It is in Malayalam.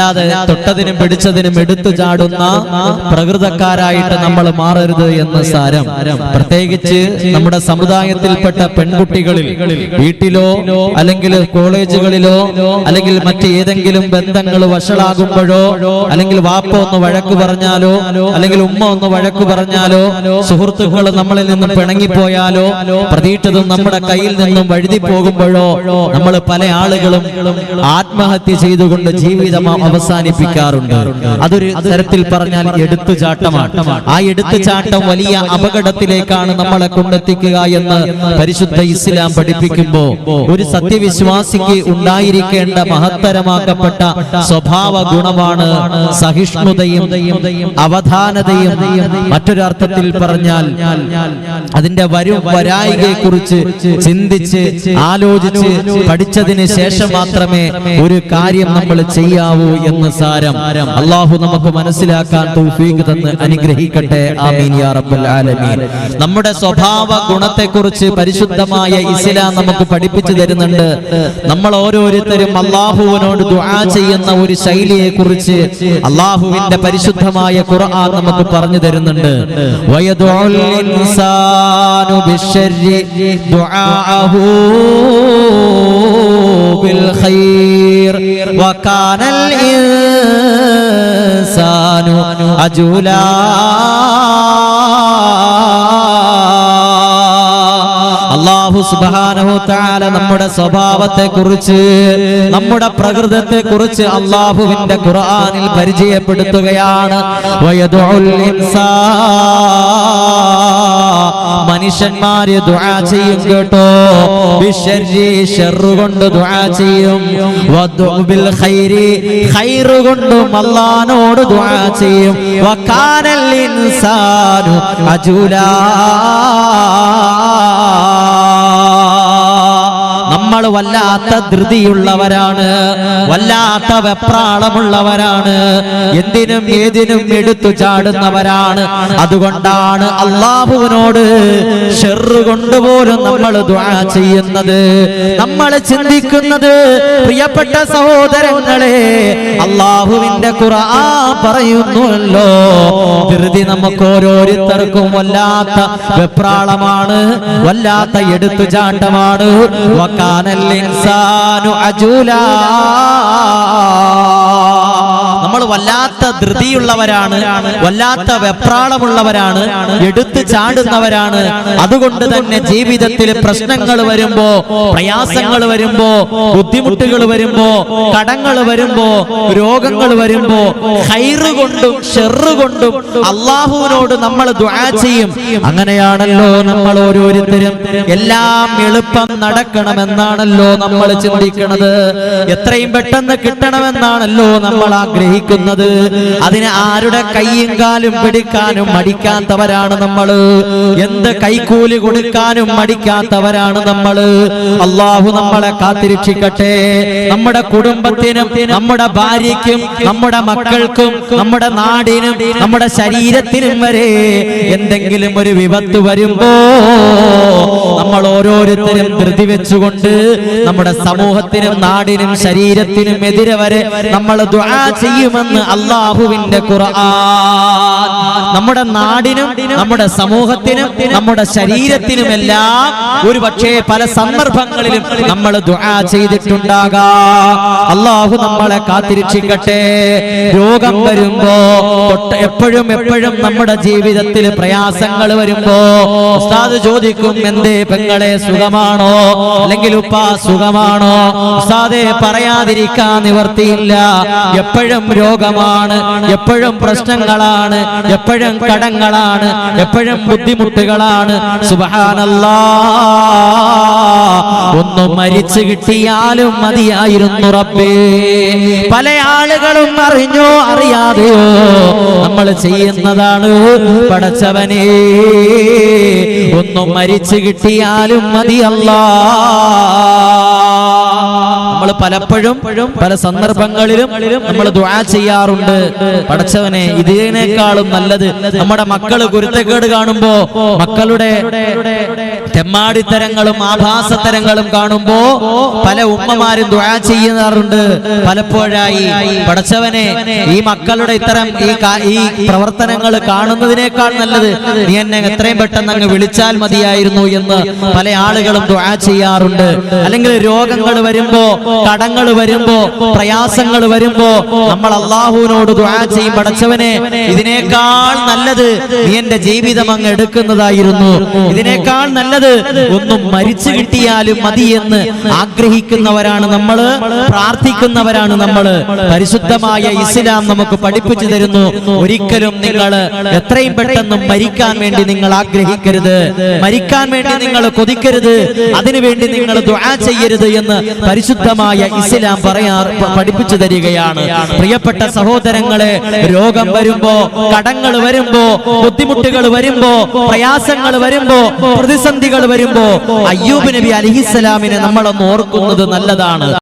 അല്ലാതെ തൊട്ടതിനും പിടിച്ചതിനും എടുത്തു ചാടുന്ന പ്രകൃതക്കാരായിട്ട് നമ്മൾ മാറരുത് എന്ന് സാരം. പ്രത്യേകിച്ച് നമ്മുടെ സമുദായത്തിൽപ്പെട്ട പെൺകുട്ടികളിൽ വീട്ടിലോ അല്ലെങ്കിൽ കോളേജുകളിലോ അല്ലെങ്കിൽ മറ്റ് ഏതെങ്കിലും ബന്ധങ്ങൾ വഷളാകുമ്പോഴോ അല്ലെങ്കിൽ വാപ്പ ഒന്ന് വഴക്ക് പറഞ്ഞാലോ അല്ലെങ്കിൽ ഉമ്മ ഒന്ന് വഴക്ക് പറഞ്ഞാലോ സുഹൃത്തുക്കൾ നമ്മളിൽ നിന്നും പിണങ്ങിപ്പോയാലോ പ്രതീക്ഷതും നമ്മുടെ കയ്യിൽ നിന്നും വഴുതി പോകുമ്പോഴോ നമ്മൾ പല ആളുകളും ആത്മഹത്യ ചെയ്തുകൊണ്ട് ജീവിതം അവസാനിപ്പിക്കാറുണ്ട്. അതൊരു തരത്തിൽ പറഞ്ഞാൽ എടുത്തുചാട്ടമാണ്. ആ എടുത്തുചാട്ടം വലിയ അപകടത്തിലേക്കാണ് നമ്മളെ കൊണ്ടെത്തിക്കുക എന്ന് പരിശുദ്ധ ഇസ്ലാം പഠിപ്പിക്കുമ്പോ ഒരു സത്യവിശ്വാസിക്ക് ഉണ്ടായിരിക്കേണ്ട മഹത്തരമാക്കപ്പെട്ട സ്വഭാവ ഗുണമാണ് സഹിഷ്ണുതയും അവധാനതയും. മറ്റൊരർത്ഥത്തിൽ പറഞ്ഞാൽ അതിന്റെ വരും വരായികയെ കുറിച്ച് ചിന്തിച്ച് ആലോചിച്ച് പഠിച്ചതിന് ശേഷം മാത്രമേ ഒരു കാര്യം നമ്മൾ ചെയ്യാവൂ എന്ന് സാരം അള്ളാഹു നമുക്ക് മനസ്സിലാക്കാൻ തൗഫീഖ് തന്ന് അനുഗ്രഹിക്കട്ടെ. ആമീൻ യാ റബ്ബൽ ആലമീൻ. നമ്മുടെ സ്വഭാവ ഗുണത്തെക്കുറിച്ച് പരിശുദ്ധമായ ഇസ്ലാം നമുക്ക് പഠിപ്പിച്ചു തരുന്നുണ്ട്. നമ്മൾ ഓരോരുത്തരും അള്ളാഹുവിനോട് ദുആ ചെയ്യുന്ന ഒരു ശൈലിയെ കുറിച്ച് അള്ളാഹുവിന്റെ പരിശുദ്ധമായ ഖുർആൻ നമുക്ക് പറഞ്ഞു തരുന്നുണ്ട്. വയദുഉൽ ഇൻസാനു ഖൈർ. വകാനൽ ഇൻസാനു അള്ളാഹു സുബ്ഹാനഹു തആല നമ്മുടെ സ്വഭാവത്തെ കുറിച്ച് നമ്മുടെ പ്രകൃതത്തെ കുറിച്ച് അള്ളാഹുവിന്റെ ഖുർആാനിൽ പരിചയപ്പെടുത്തുകയാണ്. മനുഷ്യന്മാര് ദുആ ചെയ്യും കേട്ടോ. കൊണ്ട് ദുആ ചെയ്യും. കൊണ്ടും ദുആ ചെയ്യും. അജൂലാ. വല്ലാത്ത ധൃതിയുള്ളവരാണ് വല്ലാത്ത വെപ്രാളമുള്ളവരാണ് എന്തിനും ഏതിനും എടുത്തു ചാടുന്നവരാണ്. അതുകൊണ്ടാണ് അള്ളാഹുവിനോട് ഷെറ് കൊണ്ടുപോലും നമ്മൾ ചെയ്യുന്നത്. നമ്മൾ ചിന്തിക്കുന്നത് പ്രിയപ്പെട്ട സഹോദരങ്ങളെ അള്ളാഹുവിന്റെ ഖുർആൻ പറയുന്നുവല്ലോ ധൃതി നമുക്ക് ഓരോരുത്തർക്കും വല്ലാത്ത വെപ്രാളമാണ് വല്ലാത്ത എടുത്തുചാട്ടമാണ് വക്കാനൽ ഇൻസാനു അജൂലാ. നമ്മൾ വല്ലാത്ത ധൃതിയുള്ളവരാണ് വല്ലാത്ത വെപ്രാളമുള്ളവരാണ് എടുത്തു ചാടുന്നവരാണ്. അതുകൊണ്ട് തന്നെ ജീവിതത്തിൽ പ്രശ്നങ്ങൾ വരുമ്പോ പ്രയാസങ്ങൾ വരുമ്പോ ബുദ്ധിമുട്ടുകൾ വരുമ്പോ കടങ്ങൾ വരുമ്പോ രോഗങ്ങൾ വരുമ്പോ ഹൈറ് കൊണ്ടും കൊണ്ടും അള്ളാഹുവിനോട് നമ്മൾ ദുആ ചെയ്യും. അങ്ങനെയാണല്ലോ നമ്മൾ ഓരോരുത്തരും. എല്ലാം എളുപ്പം നടക്കണമെന്നാണല്ലോ നമ്മൾ ചിന്തിക്കുന്നത് എത്രയും പെട്ടെന്ന് കിട്ടണമെന്നാണല്ലോ നമ്മൾ ആഗ്രഹിക്കുന്നത് അതിന് ആരുടെ കൈയും കാലും പിടിക്കാനും മടിക്കാത്തവരാണ് നമ്മൾ എന്ത് കൈക്കൂലി കൊടുക്കാനും മടിക്കാത്തവരാണ് നമ്മൾ അള്ളാഹു നമ്മളെ കാത്തിരക്ഷിക്കട്ടെ. നമ്മുടെ കുടുംബത്തിനും നമ്മുടെ ഭാര്യയ്ക്കും നമ്മുടെ മക്കൾക്കും നമ്മുടെ നാടിനും നമ്മുടെ ശരീരത്തിനും വരെ എന്തെങ്കിലും ഒരു വിപത്ത് വരുമ്പോ നമ്മൾ ഓരോരുത്തരും ധൃതി വെച്ചുകൊണ്ട് നമ്മുടെ സമൂഹത്തിനും നാടിനും ശരീരത്തിനും എതിരെ വരെ നമ്മൾ ദുആ ചെയ്യുമെന്ന് അള്ളാഹുവിന്റെ ഖുർആൻ. നമ്മുടെ നാടിനും നമ്മുടെ സമൂഹത്തിനും നമ്മുടെ ശരീരത്തിനുമെല്ലാം ഒരു പക്ഷേ പല സന്ദർഭങ്ങളിലും നമ്മൾ ദുആ ചെയ്തിട്ടുണ്ടാകാം. അള്ളാഹു നമ്മളെ കാത്തിരക്ഷിക്കട്ടെ. രോഗം വരുമ്പോ എപ്പോഴും എപ്പോഴും നമ്മുടെ ജീവിതത്തിൽ പ്രയാസങ്ങൾ വരുമ്പോ ഉസ്താദ് ചോദിക്കും എന്തേ പെങ്ങളെ സുഖമാണോ? അല്ലെങ്കിൽ ഉപ്പാ സുഖമാണോ? ഉസ്താദെ പറയാതിരിക്കാൻ നിവർത്തിയില്ല. എപ്പോഴും രോഗമാണ്. എപ്പോഴും പ്രശ്നങ്ങളാണ്. എപ്പോഴും കടങ്ങളാണ്. എപ്പോഴും ബുദ്ധിമുട്ടുകളാണ്. സുബഹാനല്ലാ. ഒന്ന് മരിച്ചു കിട്ടിയാലും മതിയായിരുന്നു റബ്ബേ. പല ആളുകളും അറിഞ്ഞോ അറിയാതെയോ നമ്മൾ ചെയ്യുന്നതാണ്. പടച്ചവനെ ഒന്ന് മരിച്ചു കിട്ടിയാലും മതിയല്ലാ. നമ്മൾ പലപ്പോഴും പല സന്ദർഭങ്ങളിലും നമ്മൾ ദുആ ചെയ്യാറുണ്ട്. പടച്ചവനെ ഇതിനേക്കാളും നല്ലത് നമ്മുടെ മക്കൾ കുരുത്തക്കേട് കാണുമ്പോ മക്കളുടെ തെമ്മാടിത്തരങ്ങളും ആഭാസത്തരങ്ങളും കാണുമ്പോ പല ഉമ്മമാരും ദുആ ചെയ്യാറുണ്ട് പലപ്പോഴായി പടച്ചവനെ ഈ മക്കളുടെ ഇത്തരം ഈ പ്രവർത്തനങ്ങൾ കാണുന്നതിനേക്കാൾ നല്ലത് നീ എന്നെ എത്രയും പെട്ടെന്ന് അങ്ങ് വിളിച്ചാൽ മതിയായിരുന്നു എന്ന് പല ആളുകളും ദുആ ചെയ്യാറുണ്ട്. അല്ലെങ്കിൽ രോഗങ്ങൾ വരുമ്പോ കടങ്ങൾ വരുമ്പോ പ്രയാസങ്ങൾ വരുമ്പോ നമ്മൾ അള്ളാഹുവിനോട് ദുആ ചെയ്യും. പടച്ചവനെ ഇതിനേക്കാൾ നല്ലത് നീ എന്റെ ജീവിതം അങ്ങ് എടുക്കുന്നതായിരുന്നു. ഇതിനേക്കാൾ നല്ലത് ഒന്നും മരിച്ചു കിട്ടിയാലും മതി എന്ന് ആഗ്രഹിക്കുന്നവരാണ് നമ്മൾ പ്രാർത്ഥിക്കുന്നവരാണ് നമ്മൾ. പരിശുദ്ധമായ ഇസ്ലാം നമുക്ക് പഠിപ്പിച്ചു തരുന്നു. ഒരിക്കലും നിങ്ങൾ എത്രയും പെട്ടെന്ന് മരിക്കാൻ വേണ്ടി നിങ്ങൾ ആഗ്രഹിക്കരുത്. മരിക്കാൻ വേണ്ടി നിങ്ങൾ കൊതിക്കരുത്. അതിനുവേണ്ടി നിങ്ങൾ ദുആ ചെയ്യരുത് എന്ന് പരിശുദ്ധമായ ഇസ്ലാം പറയാ പഠിപ്പിച്ചു തരികയാണ്. പ്രിയപ്പെട്ട സഹോദരങ്ങളെ രോഗം വരുമ്പോ കടങ്ങൾ വരുമ്പോ ബുദ്ധിമുട്ടുകൾ വരുമ്പോ പ്രയാസങ്ങൾ വരുമ്പോ പ്രതിസന്ധികൾ വരുമ്പോ അയ്യൂബ് നബി അലിഹിസ്സലാമിനെ നമ്മളൊന്ന് ഓർക്കുന്നത് നല്ലതാണ്.